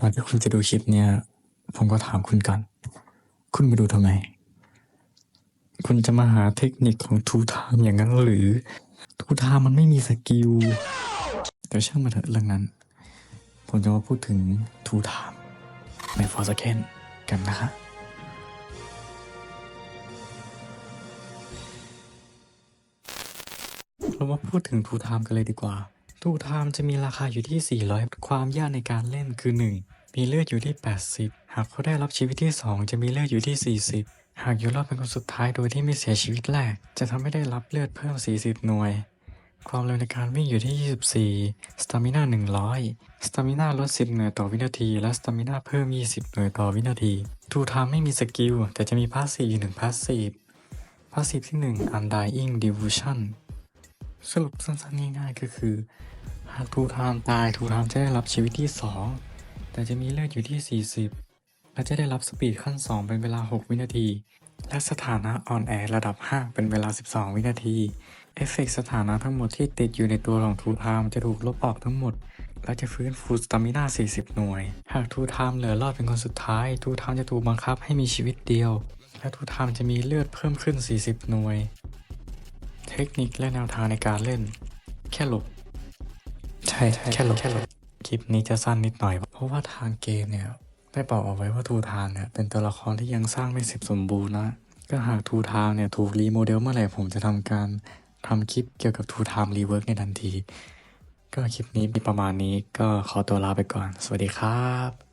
ก่อนที่คุณจะดูคลิปเนี่ยผมก็ถามคุณก่อน คุณมาดูทำไม คุณจะมาหาเทคนิคของทูไทม์อย่างนั้นหรือทูไทม์มันไม่มีสกิลแต่ช่างมาเถอะเรื่องนั้น ผมจะมาพูดถึงทูไทม์ในฟอร์สเคนกันนะคะเรามาพูดถึงทูไทม์กันเลยดีกว่า ทูไทม์จะมีราคาอยู่ที่ 400 ความยากในการเล่นคือ 1 มีเลือดอยู่ที่ 80 หากเขาได้รับชีวิตที่ 2 จะมีเลือดอยู่ที่ 40 หากอยู่รอดเป็นคนสุดท้ายโดยที่ไม่เสียชีวิตแรก จะทำให้ได้รับเลือดเพิ่ม 40 หน่วย ความเร็วในการวิ่งอยู่ที่ 24 สตามิน่า100 สตามิน่าลด 10 หน่วยต่อวินาที และสตามิน่าเพิ่ม 20 หน่วยต่อวินาทีทูไทม์ไม่มีสกิลแต่จะมีพาสซีฟอยู่หนึ่งพาสซีฟพาสซีฟที่ 1 Undying Devotion สรุปสั้นๆง่ายๆก็คือ หากทูไทม์ตายทูไทม์จะได้รับชีวิตที่ 2 แต่จะมีเลือดอยู่ที่ 40 และจะได้รับสปีดขั้น 2 เป็นเวลา 6 วินาที และสถานะอ่อนแอระดับ 5 เป็นเวลา 12 วินาที เอฟเฟกต์สถานะทั้งหมดที่ติดอยู่ในตัวของทูไทม์จะถูกลบออกทั้งหมด และจะฟื้นฟูสตามิน่า 40 หน่วย หากทูไทม์เหลือรอดเป็นคนสุดท้าย ทูไทม์จะถูกบังคับให้มีชีวิตเดียว และทูไทม์จะมีเลือดเพิ่มขึ้น 40 หน่วย เทคนิคและแนวทางในการเล่น แค่หลบ ช่แค่หลบแค่หลบคลิปนี้จะสั้นนิดหน่อย เพราะว่าทางเกมเนี่ย ได้บอกเอาไว้ว่าทูทานเนี่ย เป็นตัวละครที่ยังสร้างไม่เสร็จสมบูรณ์นะ ก็หากทูทามเนี่ยถูกรีโมเดลเมื่อไหร่ผมจะทำการทำคลิปเกี่ยวกับทูทามรีเวิร์กในทันที ก็คลิปนี้มีประมาณนี้ก็ขอตัวลาไปก่อน สวัสดีครับ